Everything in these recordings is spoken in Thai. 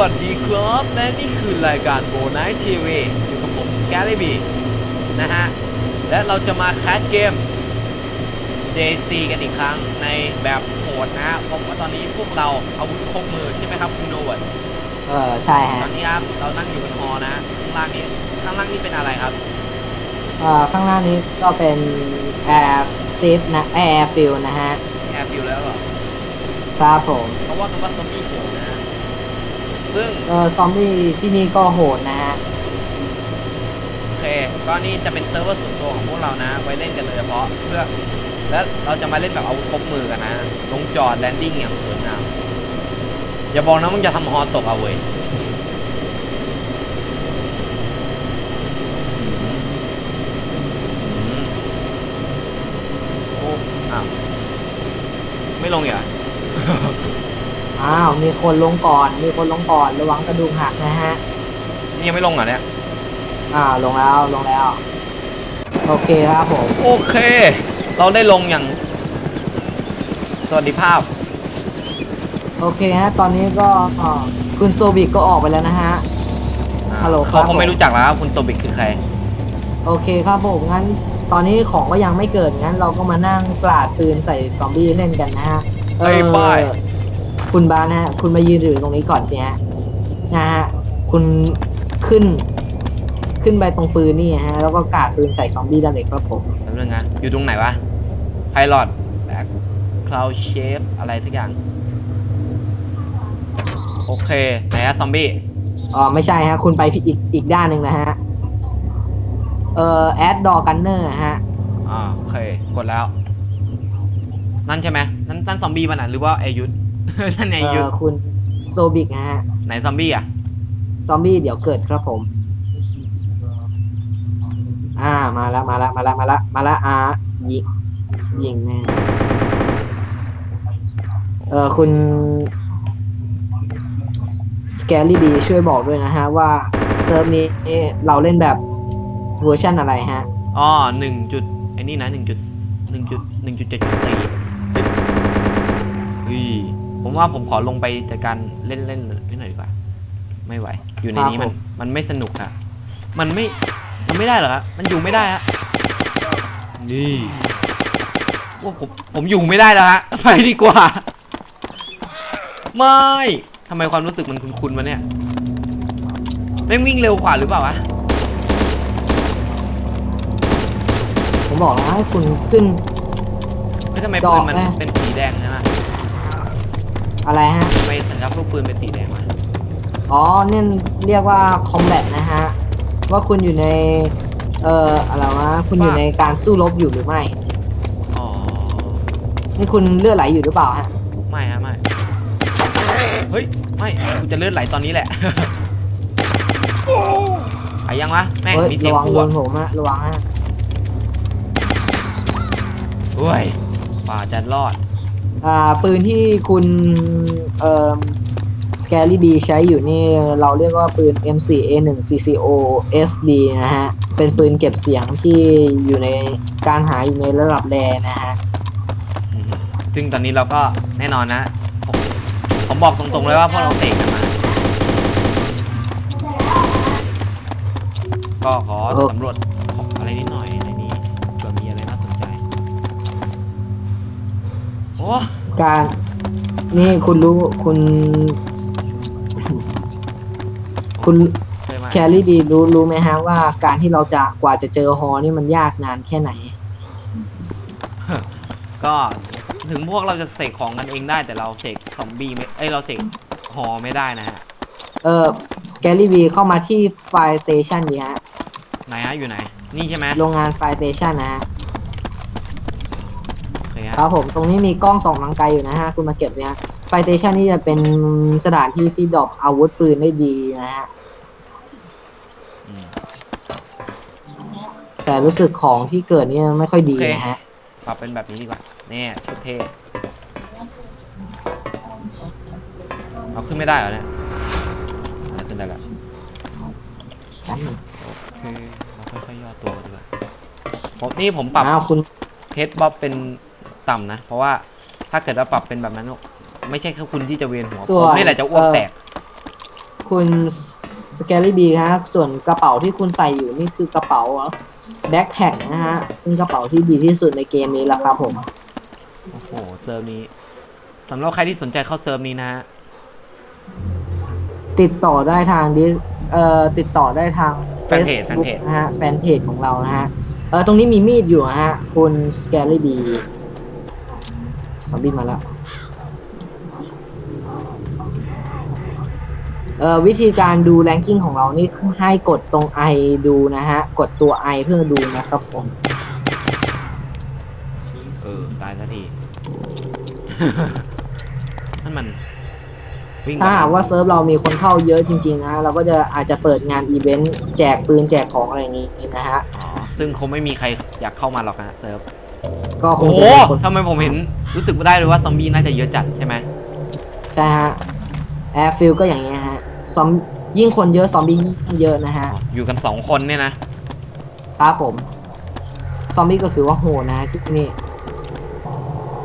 วัสดีครับและนี่คือรายการโบนัสทีวีอยู่กับผมแกลลี่บีนะฮะ และเราจะมาแคสเกม JC กันอีกครั้งในแบบโหดนะฮะเพราะว่าตอนนี้พวกเราอาวุธครบมือใช่ไหมครับคุณโนวัตเออใช่ตอฮะนนี้ครับเรานั่งอยู่บนฮอนะข้างล่างนี้ข้างล่างนี้เป็นอะไรครับเอ่อข้างหน้านี้ก็เป็นแอร์ซิฟนะแอร์ฟิลนะฮะแอร์ฟิวแล้วเหรอครับผมเพราะว่าคำว่าซอมบี้โหดนะฮะ ซึ่งเออซอมบี้ที่นี่ก็โหดนะฮะโอเคก็นี่จะเป็นเซิร์ฟเวอร์ส่วนตัวของพวกเรานะ ไว้เล่นกันโดยเฉพาะเพื่อและเราจะมาเล่นแบบอาวุธครบมือกันนะ ลงจอดแลนดิ้งอย่างสวยงามอย่าบอกนะมึงจะทำฮอตกเอาเว้ยอืมโอ้อ้าวไม่ลงอีกเหรออ้าว มีคนลงก่อน มีคนลงก่อน ระวังกระดูกหักนะฮะ นี่ยังไม่ลงเหรอเนี่ยอ้าวลงแล้ว ลงแล้ว โอเคครับผม โอเค เราได้ลงอย่าง สวัสดิภาพ โอเคฮะ ตอนนี้ก็เอ่อคุณโซบิกก็ออกไปแล้วนะฮะ ฮัลโหลครับเขาคงไม่รู้จักแล้วครับคุณโตบิกคือใคร โอเคครับผม งั้น ตอนนี้ของก็ยังไม่เกิด งั้นเราก็มานั่งกลาดปืนใส่ซอมบี้เล่นกันนะฮะเอ้ยบาย คุณบาสนะฮะคุณมายืนอยู่ตรงนี้ก่อนเนี่ยนะฮะคุณขึ้น ขึ้นไปตรงปืนนี่ฮะ แล้วก็กราดปืนใส่ซอมบี้ได้เลยครับผม แป๊บนึงนะอยู่ตรงไหนวะไพลอตแบ็คคลาวเชฟอะไรสักอย่าง โอเค ไหนอะซอมบี้ อ๋อไม่ใช่ฮะ คุณไปผิดอีกอีกด้านหนึ่งนะฮะ เอ่อแอดดอกันเนอร์ฮะ อ่าโอเค กดแล้ว นั่นใช่ไหมนั่นนั่นซอมบี้มันอะหรือว่าไอยุทธ นั่นไอเอ่ยุทอธคุณโซบิกนะฮะ ไหนซอมบี้อะ ซอมบี้เดี๋ยวเกิดครับผม อ่ามาแล้วมาแล้วมาแล้วมาแล้วมาแล้วอ่ายิงยิงแน่เออคุณสแกลลี่บีช่วยบอกด้วยนะฮะ ว่าเซิร์ฟนี้เราเล่นแบบเวอร์ชันอะไรฮะ อ๋อหนึ่งจุดไอ้นี่นะหนึ่งจุดหนึ่งจุดหนึ่งจุดเจ็ดจุดสี่เฮ้ย ผมว่าผมขอลงไปจัดการเล่นเล่นนิดหน่อยดีกว่า ไม่ไหว อยู่ในนี้ครัมันบผมมันไม่สนุกอะมันไม่มันไม่ได้เหรอฮะมันอยู่ไม่ได้ฮะนี่ว่าผมผมอยู่ไม่ได้แล้วฮะไปดีกว่า ไม่ทำไมความรู้สึกมันคุ้นๆมาเนี่ยแม่งวิ่งเร็วกว่าหรือเปล่าวะผมบอกแล้วให้คุณขึ้นเฮ้ยทำไมดปือนกมันแน่เป็นสีแดงนั่นน่ะ อะไรฮะ ทำไมสัญลักษณ์ลูกปืนเป็นสีแดงวะอ๋อเนี่ยเรียกว่าคอมแบทนะฮะ ว่าคุณอยู่ใน เอ่ออะไรวะ คุณอยู่ในการสู้รบอยู่หรือไม่ อ๋อ นี่คุณเลือดไหลอยู่หรือเปล่าฮะ ไม่ฮะไม่เฮ้ย ไม่กูจะเลือดไหลตอนนี้แหละ ไปยังวะ แม่งเฮ้ยมีเสียระงวังพูโดดนผมฮะระวังฮะ เฮ้ยป่าจะรอด อ่าปืนที่คุณเอ่อ Scary B ใช้อยู่นี่เราเรียกว่าปืน M4A1 CCO SD นะฮะ เป็นปืนเก็บเสียงที่อยู่ในการหาอยู่ในระดับแรนะฮะอืมซึ่งตอนนี้เราก็แน่นอนนะ ผมผมบอกตรงๆเลยว่าพวกเราเตะกันมา ก็ขอโอ้สำรวจ โอ้การนี่คุณรู้คุณ คุณเคยมาแคลรี่บีรู้รู้ไหมฮะว่าการที่เราจะกว่าจะเจอฮอนี่มันยากนานแค่ไหน ก็ถึงพวกเราจะเสกของกันเองได้แต่เราเสกซอมบี้ไม่เอ้ยเราเสกหอไม่ได้นะฮะเออสแกลลี่บีเข้ามาที่ไฟสเตชันนี้ฮะไหนฮะอยู่ไหน นี่ใช่ไหมโรงงานไฟสเตชันนะฮะโอเคฮะครับผมตรงนี้มีกล้องส่องทางไกลอยู่นะฮะ คุณมาเก็บเนี่ยไฟสเตชันนี่จะเป็นสถานที่ที่ดรอปอาวุธปืนได้ดีนะฮะ อืมแต่รู้สึกของที่เกิดเนี่ยไม่ค่อยดีโอเคนะฮะ ปรับเป็นแบบนี้ดีกว่าเนี่ยชุดเท่เอาขึ้นไม่ได้เหรอเนี่ยเอาขึ้นได้แล้วโอเคเราค่อยๆย่อตัวกันดีกว่าผมนี่ผมปรับอ้าวคุณเฮดบ๊อบเป็น ต่ำนะ เพราะว่าถ้าเกิดว่าปรับเป็นแบบนั้น ไม่ใช่แค่คุณที่จะเวียนหัว ส่ผวนมนี่แหละจะอ้วกเอ่อ แตก คุณสแกลี่บีฮะส่วนกระเป๋าที่คุณใส่อยู่นี่คือกระเป๋าแบ็คแพ็คนะฮะเป็นกระเป๋าที่ดีที่สุดในเกมนี้แล้วครับผม โอ้โหเซิร์ฟนี้สำหรับใครที่สนใจเข้าเซิร์ฟนี้นะฮะ ติดต่อได้ทางดิเอ่อติดต่อได้ทาง แฟนเพจแฟน Facebook เพจ นะฮะแฟนเพจของเรานะฮะเออตรงนี้มีมีดอยู่นะฮะ คุณสแกลี่บี ซอมบี้มาแล้ว เอ่อวิธีการดูแรงกิ้งของเรานี่คือให้กดตรง I ดูนะฮะ กดตัว I เพื่อดูนะครับผม เออตายสักที นั่นมัน วิ่งถ้าหากว่าเซิร์ฟเรามีคนเข้าเยอะจริงๆนะฮะเราก็จะอาจจะเปิดงานอีเวนต์แจกปืนแจกของอะไรอย่างนี้นะฮะ อ๋อซึ่งคงไม่มีใครอยากเข้ามาหรอกนะเซิร์ฟ ก็คโอ้งโหจะมีคนทำไมผมเห็นรู้สึกได้เลยว่าซอมบี้น่าจะเยอะจัดใช่ไหมใช่ฮะแอร์ฟิลก็อย่างเงี้ยฮะซอมยิ่งคนเยอะซอมบี้ยิ่งเยอะนะฮะอ๋ออยู่กันสองคนเนี่ยนะครับผม ซอมบี้ก็ถือว่าโหดนะฮะที่นี่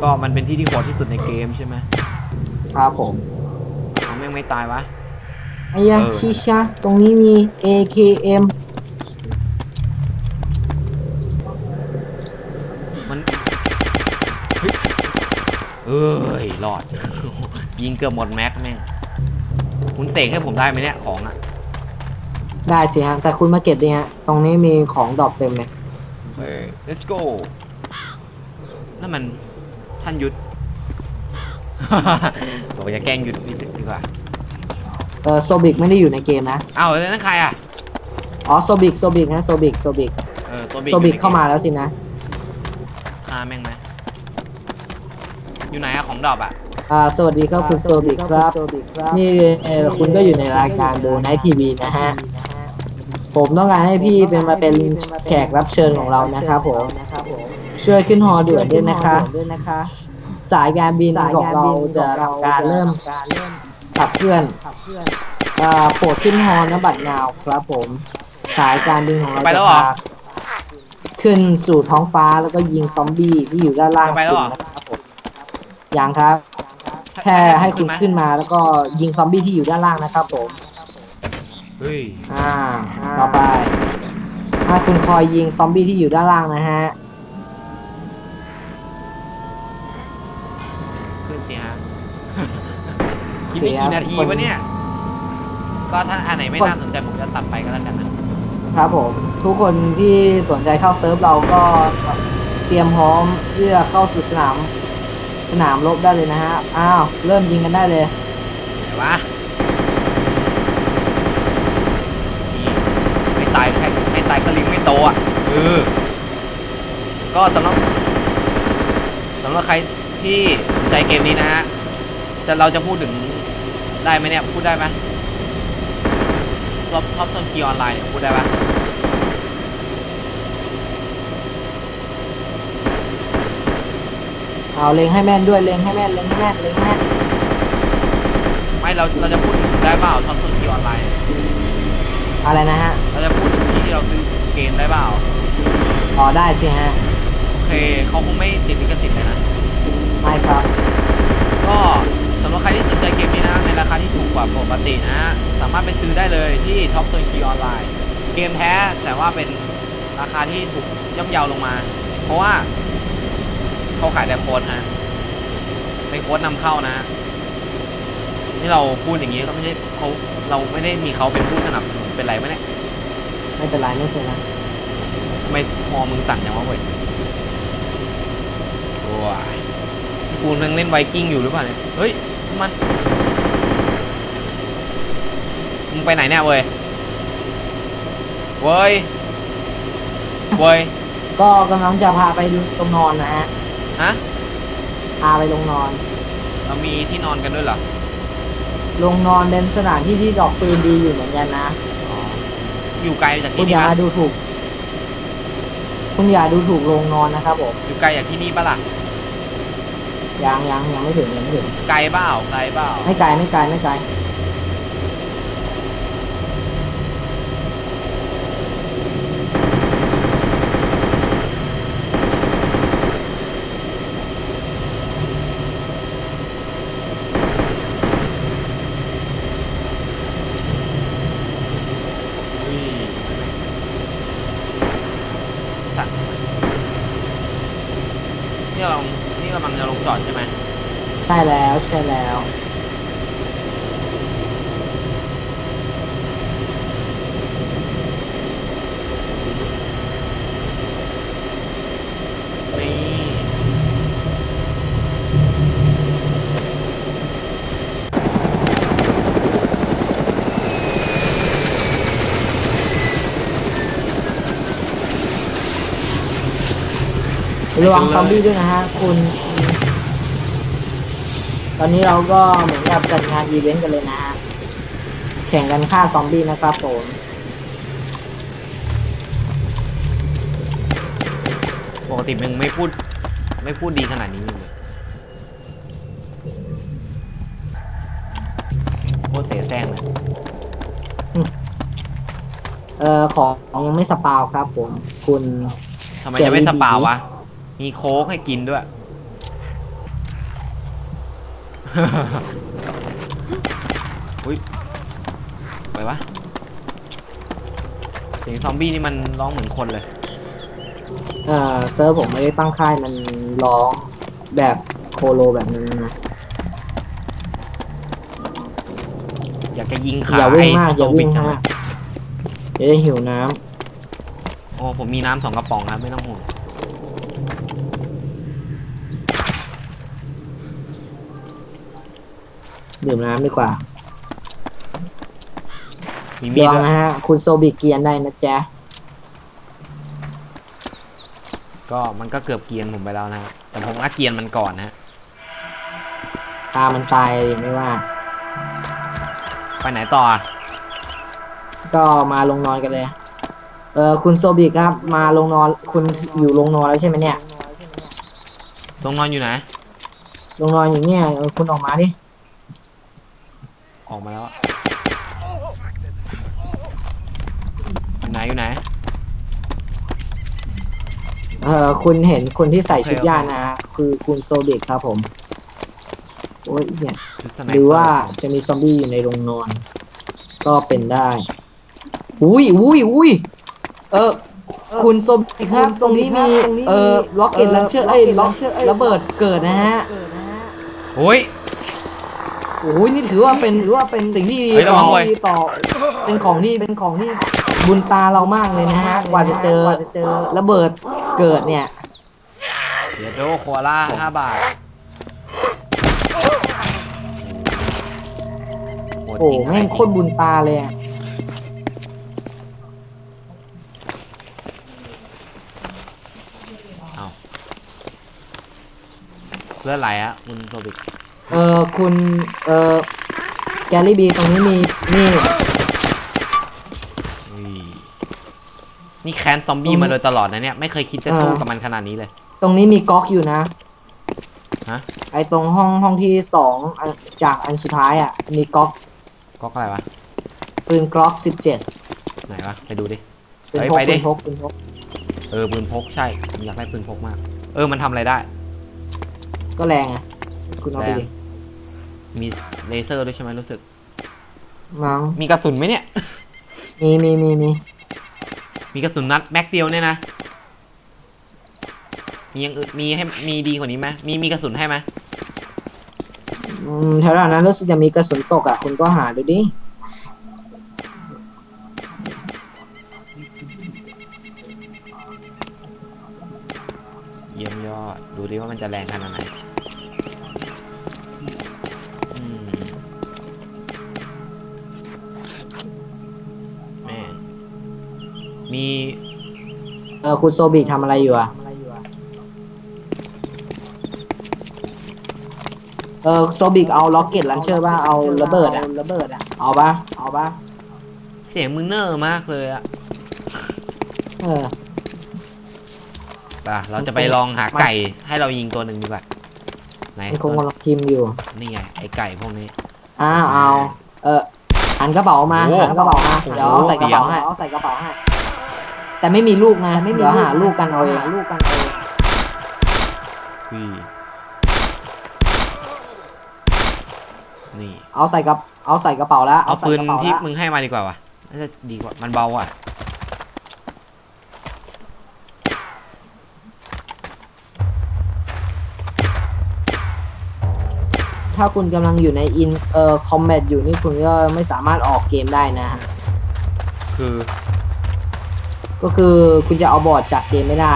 ก็มันเป็นที่ที่โหดที่สุดในเกมใช่ไหมครับผมทำแม่งไม่ตายวะ ไอ้ยะเออ ชิชะตรงนี้มี AKM มันเฮ้ยเอ้ยรอด ยิงเกือบหมดแม็กแม่งคุณเสกให้ผมได้ไหมเนี่ยของอะได้สิฮะ แต่คุณมาเก็บดิฮะ ตรงนี้มีของดรอปเต็มเลยเฮ้ย let's go นั่นมันท่านยุทธ บอกจะแกล้งหยุดนิดดีกว่าเออโซบิกไม่ได้อยู่ในเกมนะ อ้าวแล้วนั่นใครอะ อ๋อโซบิกโซบิกนะโซบิกโซบิกเออตัวบิ๊โซบิกเข้ามาแล้วสินะฆ่าแม่งไหมอยู่ไหนอะของดรอปอะ อ่าสวัสดีครับคุณโซบิกครับ นี่เอ่อคุณก็อยู่ในรายการโบไนทีวีนะฮะ ผมต้องการให้พี่เป็นมาเป็นแขกรับเชิญของเรานะครับผม ช่วยขึ้นฮอด่วนด้วยนะคะสายการบินของเราจะทำการเริ่มขับเคลื่อนอ่าโปรดขึ้นฮอนบัตรนาวครับผม สายการบินของเราไปจะแล้วเหรอ พาขึ้นสู่ท้องฟ้าแล้วก็ยิงซอมบี้ที่อยู่ด้านล่างไปแล้วเหรอ คุณนะครับผมยังครับ แค่ให้คุณขึ้นมาแล้วก็ยิงซอมบี้ที่อยู่ด้านล่างนะครับผม เฮ้ยอ่า ต่อไป ถ้าคุณคอยยิงซอมบี้ที่อยู่ด้านล่างนะฮะ ขึ้นสิฮะกินไม่กี่นาทีวะเนี่ย ก็ถ้าอันไหนไม่น่าสนใจผมจะตัดไปก็แล้วกันนะครับผม ทุกคนที่สนใจเข้าเซิร์ฟเราก็เตรียมพร้อมเพื่อเข้าสู่สนาม สนามรบได้เลยนะฮะ อ้าว เริ่มยิงกันได้เลย ไหนวะนี่ไม่ตายแค่ไม่ตายก็ลิงไม่โตอะเออก็สำหรับสำหรับใครที่สนใจเกมนี้นะฮะจะเราจะพูดถึงได้ไหมเนี่ย พูดได้ไหมท็อปท็อปต้นกีออนไลน์เนี่ยพูดได้ปะ เอาเล็งให้แม่นด้วยเล็งให้แม่นเล็งให้แม่นเล็งให้แม่นไม่เราเราจะพูดถึงได้เปล่าท็อปต้นกีออนไลน์ อะไรนะฮะเราจะพูดถึงที่ที่เราซื้อเกมได้เปล่า อ๋อได้สิฮะโอเคเขาคงไม่ติดลิขสิทธิ์เลยนะ ไม่ครับ ก็สำหรับใครที่สนใจเกมนี้นะในราคาที่ถูกกว่าปกตินะ สามารถไปซื้อได้เลยที่ท็อป20ออนไลน์ เกมแท้แต่ว่าเป็นราคาที่ถูกย่อมเยาลงมา เพราะว่า เขาขายแต่โค้ดฮะเป็นโค้ดนำเข้านะที่เราพูดอย่างนี้ก็ไม่ใช่เขาเราไม่ได้มีเขาเป็นผู้สนับสนุนเป็นไรไหมเนี่ยไม่เป็นไรไม่เป็นไรทำไมมอมึงสั่นอย่างวะเว้ยโอ้ยกูนั่งเล่นไวกิ้งอยู่หรือเปล่าเนี่ยเฮ้ยมันมึงไปไหนเนี่ยเว้ยเว้ยเว้ยก็กำลังจะพาไปลงนอนนะฮะ ฮะพาไปลงนอน เรามีที่นอนกันด้วยเหรอลงนอนเป็นสถานที่ที่ดอกปืนดีอยู่เหมือนกันนะ อ๋ออยู่ไกลจากคุที่ณอนี่ย่าปะมาดูถูก คุณอย่าดูถูกโรงนอนนะครับผมอยู่ไกลจากที่นี่ปะล่ะยังยังยังไม่ถึงยังไม่ถึงไกลเปล่าไกลเปล่าไม่ไกลไม่ไกลไม่ไกล กำลังนี่กำลังจะลงจอดใช่ไหมใช่แล้วใช่แล้ว นี่ ระวังซอมบี้ด้วยนะฮะคุณ ตอนนี้เราก็เหมือนกับจัดงานอีเวนต์กันเลยนะฮะ แข่งกันฆ่าซอมบี้นะครับผมปกติมึงไม่พูด ไม่พูดดีขนาดนี้เลยโคตรเสียแซงเลยเอ่อของยังไม่สปาวครับผม คุณทำไมจะไม่สปาวะ มีโค้กให้กินด้วย อุ้ยไปวะเสียงซอมบี้นี่มันร้องเหมือนคนเลยเอ่อเซิร์ฟผมไม่ได้ตั้งค่ายมันร้องแบบโคโลแบบนั้นนะ อยากจะยิงขาอย่าวิ่งมากไอ้อย่าวิ่งโซบิกจัเลมากเดี๋ยวจะหิวน้โอ้ผมมีน้ำสองกระป๋องครับไม่ต้องห่วง ดื่มน้ำดีกว่ามีมีระดวังด้วยนะฮะ คุณโซบิเกียนได้นะจ๊ะ ก็มันก็เกือบเกรียนผมไปแล้วนะแต่ผมก็เกรียนมันก่อนนะพามันตายเลยไม่ว่า ไปไหนต่ออะก็มาลงนอนกันเลย เออคุณโซบิครับ มาลงนอน คุณอยู่ลงนอนแล้วใช่ไหมเนี่ย ตรงนอนอยู่ไหนลงนอนอยู่เนี่ยเออคุณออกมาดิ ออกมาแล้วอะอยู่ไหนอยู่ไหน เออคุณเห็นคนที่ใส่ชุดโอเคย่านะฮะคือคุณโซบิครับผม โอ้ยเนี่ย ชุดสไนหเปรือว่าจะมีซอมบี้อยู่ในโรงนอน ก็เป็นได้ อุ้ยอุ้ยอุ้ยเออ คุณโซบิครับตรงนี้มี เอ่อล็อกเก็ตลันเชอร์เอ้ยล็อกระเบิดเกิดนะฮะ โอ้ย โอ้ยนี่ถือว่าเป็นถือว่าเป็นสิ่งที่ดีเฮ้ยระวังต่อเว้ยต่อเป็นของที่เป็นของที่บุญตาเรามากเลยนะฮะกว่าจะเจอระเบิดเกิดเนี่ยเดี๋ยวโดโคอาล่าห้าบาทโอ้แม่งโคตรบุญตาเลยอะเอาเลือดไหลอะคุณโซบิก เออคุณ เออแกลลี่บีตรงนี้มีนี่อุ้ยนี่แค้นซอมบี้มาโดยตลอดนะเนี่ย ไม่เคยคิดจะสู้กับมันขนาดนี้เลย ตรงนี้มีก๊อกอยู่นะฮะ ไอตรงห้องห้องที่สองอันจากอันสุดท้ายอะ มีก๊อกก็อะไรวะ ปืนกล็อกสิบเจ็ดไหนวะ ไปดูดิปืนเฮ้ยพกไปดิปืนพกปืนพกเออปืนพกใช่ผมอยากได้ปืนพกมาก เออมันทำอะไรได้ ก็แรงอะ คุณเอาไปแรงดิมีเลเซอร์ด้วยใช่ไหมรู้สึก มั้งมีกระสุนไหมเนี่ย มีมีมีมีมีกระสุนนัดแม็กเดียวเนี่ยนะ มีอยังอื่นมีให้มีดีกว่านี้ไหมมีมีกระสุนให้ไหมอืมแถวๆนั้นรู้สึกจะมีกระสุนตกอะ คุณก็หาดูดิ เยี่ยมยอด ดูดิว่ามันจะแรงขนาดไหน มีเออคุณโซบิทำอะไรอยู่อะ เออโซบิกเอาล็อกเก็ตลันเชอร์ป่ะเอาระเบิดอะระเบิดอะเอาป่ะเอาป่ะเสียงมึงเนอร์มากเลยอะเออ ป่ะเราจะไปลองหาไก่ให้เรายิงตัวหนึ่งดีกว่าไหนมันคงกำลังพิมพ์อยู่นี่ไงไอไก่พวกนี้ อ้าวเอา เออหันกระเป๋ามาโอ้หันกระเป๋ามาโอ้โหเดี๋ยวเอาใส่กระเป๋าให้เอาใส่กระเป๋าให้ แต่ไม่มีลูกนะเดี๋ยวหาลูกกันเอาเองหาลูกกันเอาเองพี่นี่ เอาใส่กับเอาใส่กระเป๋าแล้วเอาปืนใส่กระเป๋าที่ละมึงให้มาดีกว่าวะน่าจะดีกว่า มันเบาอะนถ้าคุณกำลังอยู่ในอินเอ่อคอมแบทอยู่นี่คุณก็ไม่สามารถออกเกมได้นะฮะคือ ก็คือคุณจะเอาบอร์ดจากเกมไม่ได้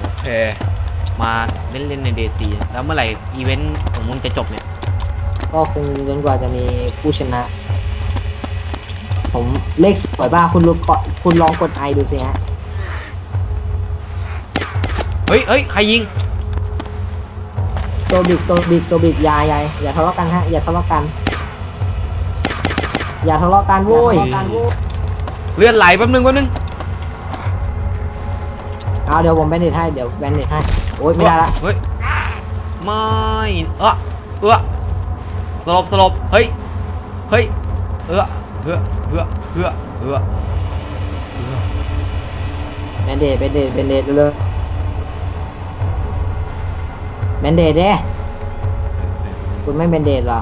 โอเค มาเล่นเล่นในเดซีแล้วเมื่อไหร่อีเวนต์ของมึงจะจบเนี่ย ก็คงจนกว่าจะมีผู้ชนะ ผมเลขสวยบ้ากคุณลองกดคุณลองกดไอดูสิฮะเฮ้ยเฮ้ยใครยิง โซบิกโซบิกโซบิกอยาอยาอย่าทะเลาะกันฮะอย่าทะเลาะกัน อย่าทะเลาะกันโว้ยเลื่ อนไหลแป๊บนึงแป๊บนึงเอาเดี๋ยวผมแบนเด็ดให้เดี๋ยวแบนเด็ดให้โอ๊ยไม่ได้ละเฮ้ยไม่เออเออสลบสลบเฮ้ยเฮ้ยเออเออเออเออเออเออแบนเด็ดแบนเด็ดแบนเด็ดเร็วๆแบนเด็ดเด้คุณไม่แบนเด็ดเหรอ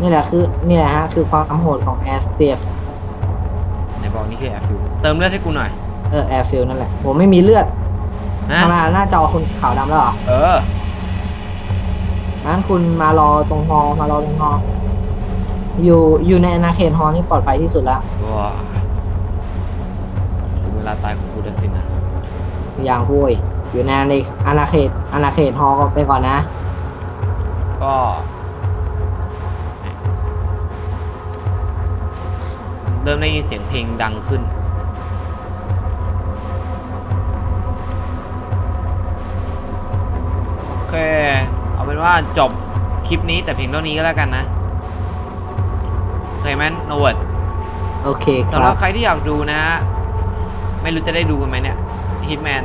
นี่แหละคือนี่แหละฮะคือความโหดของแอร์สเตฟไหนบอกนี่คือแอฟฟิวเติมเลือดให้กูหน่อย เออแอร์ฟิลนั่นแหละผมไม่มีเลือดนะ ทำไมหน้าจอคุณขาวดำแล้วเหรอเออ งั้นคุณมารอตรงฮอมารอตรงฮออยู่อยู่ในอนาเขตฮอนี่ปลอดภัยที่สุดแล้วว้าถึงเวลาตายของกูแล้วสินะอย่างพุ้ยอยู่ในในอาณาเขตอาณาเขตฮอไปก่อนนะ ก็ เริ่มได้ยินเสียงเพลงดังขึ้น โอเค เอาเป็นว่าจบคลิปนี้แต่เพียงเท่านี้ก็แล้วกันนะโอเคไหมโนเวิร์ดโอเคคสำหรัรับบใครที่อยากดูนะฮะไม่รู้จะได้ดูกันไหมเนี่ยฮิตแมน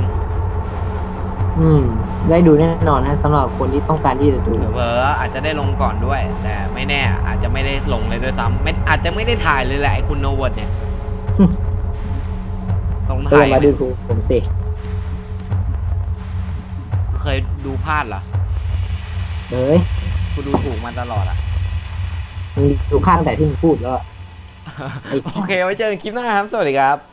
อืม ได้ดูแน่นอนนะสำหรับคนที่ต้องการที่จะดูเผลอๆอาจจะได้ลงก่อนด้วย แต่ไม่แน่อาจจะไม่ได้ลงเลยด้วยซ้ำไม่อาจจะไม่ได้ถ่ายเลยแหละไอ้คุณโนเวิร์ดเนี่ยต้องตัวถ่ายมาไหมดูถูกผมสิเคยดูพลาดเหรอเฮ้ยกูดูถูกมาตลอดอะ มึงดูข้างแต่ที่มึงพูดแล้วไอ้โอเคไว้เจอกันคลิปหน้าครับ สวัสดีครับ